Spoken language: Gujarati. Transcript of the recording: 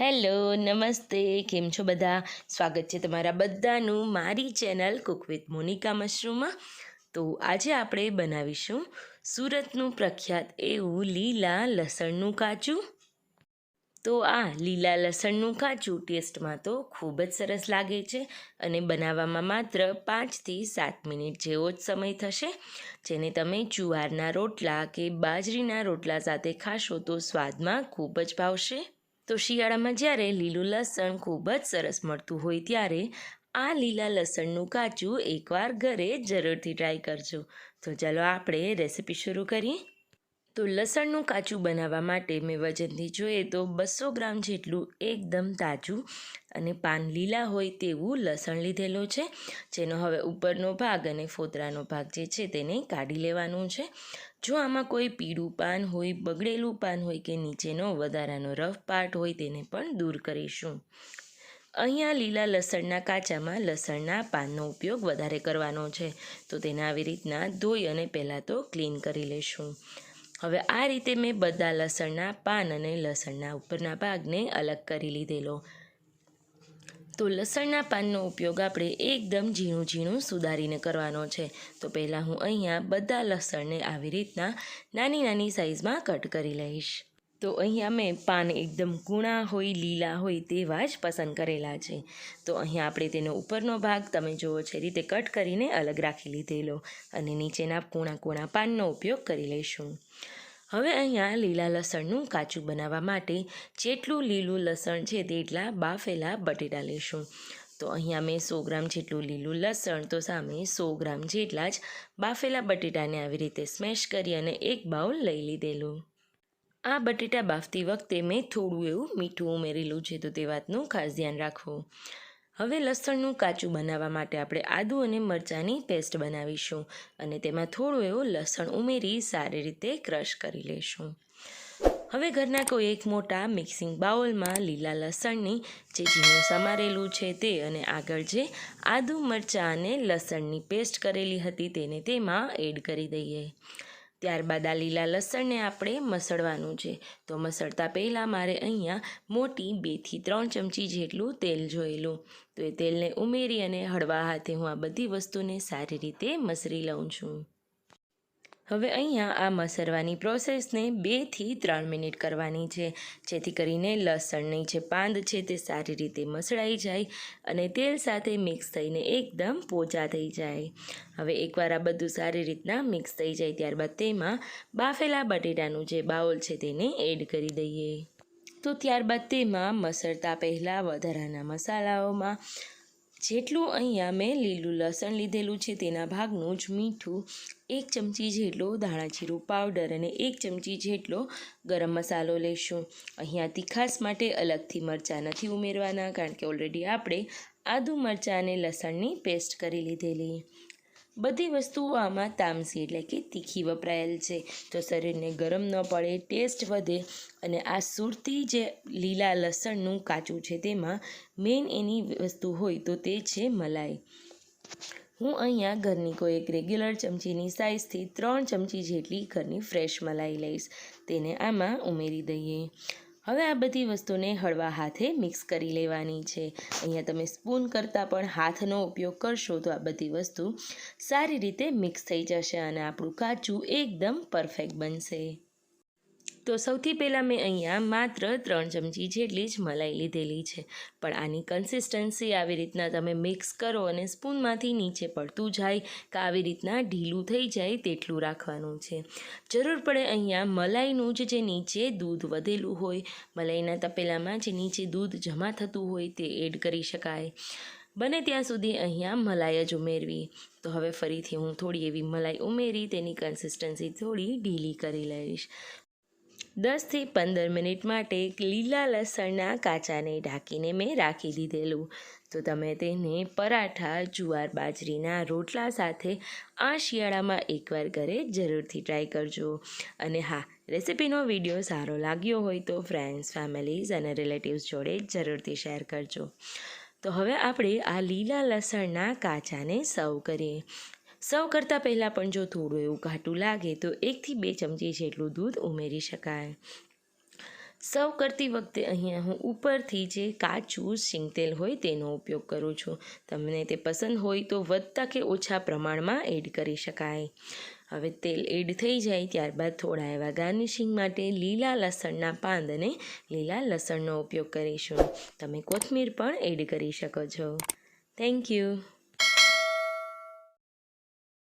હેલો, નમસ્તે. કેમ છો બધા? સ્વાગત છે તમારા બધાનું મારી ચેનલ કુક વિથ મોનિકા મશરૂમમાં. તો આજે આપણે બનાવીશું સુરતનું પ્રખ્યાત એવું લીલા લસણનું કાચું તો આ લીલા લસણનું કાચું ટેસ્ટમાં તો ખૂબ જ સરસ લાગે છે અને બનાવવામાં માત્ર પાંચથી સાત મિનિટ જેવો જ સમય થશે. જેને તમે જુવારના રોટલા કે બાજરીના રોટલા સાથે ખાશો તો સ્વાદમાં ખૂબ જ ભાવશે. તો શિયાળામાં જ્યારે લીલું લસણ ખૂબ જ સરસ મળતું હોય ત્યારે આ લીલા લસણનું કાચું એકવાર ઘરે જરૂરથી ટ્રાય કરજો. તો ચાલો આપણે રેસીપી શરૂ કરીએ. તો લસણનું કાચું બનાવવા માટે મેં વજનથી જોઈએ તો બસો ગ્રામ જેટલું એકદમ તાજું અને પાન લીલા હોય તેવું લસણ લીધેલો છે. જેનો હવે ઉપરનો ભાગ અને ફોતરાનો ભાગ જે છે તેને કાઢી લેવાનું છે. જો આમાં કોઈ પીળું પાન હોય, બગડેલું પાન હોય કે નીચેનો વધારાનો રફ પાર્ટ હોય તેને પણ દૂર કરીશું. અહીંયા લીલા લસણના કાચામાં લસણના પાનનો ઉપયોગ વધારે કરવાનો છે. તો તેને આવી રીતના ધોઈ અને પહેલાં તો ક્લીન કરી લઈશું હવે આ રીતે મેં બધા લસણના પાન અને લસણના ઉપરના ભાગને અલગ કરી લીધેલો. તો લસણના પાનનો ઉપયોગ આપણે એકદમ ઝીણું ઝીણું સુધારીને કરવાનો છે. તો પહેલાં હું અહીંયા બધા લસણને આવી રીતના નાની નાની સાઇઝમાં કટ કરી લઈશ. તો અહીંયા મેં પાન એકદમ કૂણા હોય, લીલા હોય તેવા જ પસંદ કરેલા છે. તો અહીંયા આપણે તેનો ઉપરનો ભાગ તમે જુઓ છે રીતે કટ કરીને અલગ રાખી લીધેલો અને નીચેના કૂણા કૂણા પાનનો ઉપયોગ કરી લઈશું. હવે અહીંયા લીલા લસણનું કાચું બનાવવા માટે જેટલું લીલું લસણ છે તેટલા બાફેલા બટેટા લઈશું. તો અહીંયા મેં સો ગ્રામ જેટલું લીલું લસણ તો સામે સો ગ્રામ જેટલા જ બાફેલા બટેટાને આવી રીતે સ્મેશ કરી અને એક બાઉલ લઈ લીધેલું. આ બટેટા બાફતી વખતે મેં થોડું એવું મીઠું ઉમેરેલું છે, તો તે વાતનું ખાસ ધ્યાન રાખવું. હવે લસણનું કાચું બનાવવા માટે આપણે આદુ અને મરચાંની પેસ્ટ બનાવીશું અને તેમાં થોડું એવું લસણ ઉમેરી સારી રીતે ક્રશ કરી લઈશું હવે ઘરના કોઈ એક મોટા મિક્સિંગ બાઉલમાં લીલા લસણની જે ઝીણું સમારેલું છે તે અને આગળ જે આદુ, મરચાં અને લસણની પેસ્ટ કરેલી હતી તેને તેમાં એડ કરી દઈએ. ત્યારબાદ આ લીલા લસણને આપણે મસળવાનું છે. તો મસળતા પહેલાં મારે અહીંયા મોટી બેથી ત્રણ ચમચી જેટલું તેલ જોયેલું તો એ તેલને ઉમેરી અને હળવા હાથે હું આ બધી વસ્તુને સારી રીતે મસરી લઉં છું. હવે અહીંયા આ મસરવાની પ્રોસેસને બેથી ત્રણ મિનિટ કરવાની છે. જેથી કરીને લસણની જે પાંદ છે તે સારી રીતે મસળાઈ જાય અને તેલ સાથે મિક્સ થઈને એકદમ પોચા થઈ જાય. હવે એકવાર આ બધું સારી રીતના મિક્સ થઈ જાય ત્યારબાદ તેમાં બાફેલા બટેટાનું જે બાઉલ છે તેને એડ કરી દઈએ. તો ત્યારબાદ તેમાં મસળતા પહેલાં વધારાના મસાલાઓમાં જેટલું અહીંયા મેં લીલું લસણ લીધેલું છે તેના ભાગનું જ મીઠું એક ચમચી જેટલો ધાણાજીરું પાવડર અને એક ચમચી જેટલો ગરમ મસાલો લઈશું અહીંયા તીખાસ માટે અલગથી મરચાં નથી ઉમેરવાના કારણ કે ઓલરેડી આપણે આદુ મરચાં અને લસણની પેસ્ટ કરી લીધેલી. બધી વસ્તુઓ આમાં તામસી એટલે કે તીખી વપરાયેલ છે. તો શરીરને ગરમ ન પડે, ટેસ્ટ વધે અને આ સુરતી જે લીલા લસણનું કાચું છે તેમાં મેઇન એની વસ્તુ હોય તો તે છે મલાઈ. હું અહીંયા ઘરની કોઈ એક રેગ્યુલર ચમચીની સાઇઝથી ત્રણ ચમચી જેટલી ઘરની ફ્રેશ મલાઈ લઈશ. તેને આમાં ઉમેરી દઈએ. હવે આ બધી વસ્તુને હળવા હાથે મિક્સ કરી લેવાની છે. અહીંયા તમે સ્પૂન કરતાં પણ હાથનો ઉપયોગ કરશો તો આ બધી વસ્તુ સારી રીતે મિક્સ થઈ જશે અને આપણું કાચું એકદમ પરફેક્ટ બનશે. તો સૌથી પહેલાં મેં અહીંયા માત્ર ત્રણ ચમચી જેટલી જ મલાઈ લીધેલી છે. પણ આની કન્સિસ્ટન્સી આવી રીતના તમે મિક્સ કરો અને સ્પૂનમાંથી નીચે પડતું જાય કે આવી રીતના ઢીલું થઈ જાય તેટલું રાખવાનું છે. જરૂર પડે અહીંયા મલાઈનું જ જે નીચે દૂધ વધેલું હોય, મલાઈના તપેલામાં જે નીચે દૂધ જમા થતું હોય તે એડ કરી શકાય. બને ત્યાં સુધી અહીંયા મલાઈ જ ઉમેરવી. તો હવે ફરીથી હું થોડી એવી મલાઈ ઉમેરી, તેની કન્સિસ્ટન્સી થોડી ઢીલી કરી લઈશ. દસથી પંદર મિનિટ માટે લીલા લસણના કાચાને ઢાંકીને મેં રાખી દીધેલું. તો તમે તેને પરાઠા, જુવાર બાજરીના રોટલા સાથે આ શિયાળામાં એકવાર ઘરે જરૂરથી ટ્રાય કરજો. અને હા, રેસિપીનો વીડિયો સારો લાગ્યો હોય તો ફ્રેન્ડ્સ ફેમિલીઝ અને રિલેટિવ્સ જોડે જરૂરથી શેર કરજો. તો હવે આપણે આ લીલા લસણના કાચાને સર્વ કરીએ. સર્વ કરતાં પહેલાં પણ જો થોડું એવું ઘાટું લાગે, તો એકથી બે ચમચી જેટલું દૂધ ઉમેરી શકાય. સર્વ કરતી વખતે અહીંયા હું ઉપરથી જે કાચું સિંગતેલ હોય તેનો ઉપયોગ કરું છું. તમને તે પસંદ હોય તો વધતા કે ઓછા પ્રમાણમાં એડ કરી શકાય. હવે તેલ એડ થઈ જાય ત્યારબાદ થોડા એવા ગાર્નિશિંગ માટે લીલા લસણના પાંદ અને લીલા લસણનો ઉપયોગ કરીશું. તમે કોથમીર પણ એડ કરી શકો છો. Thank you.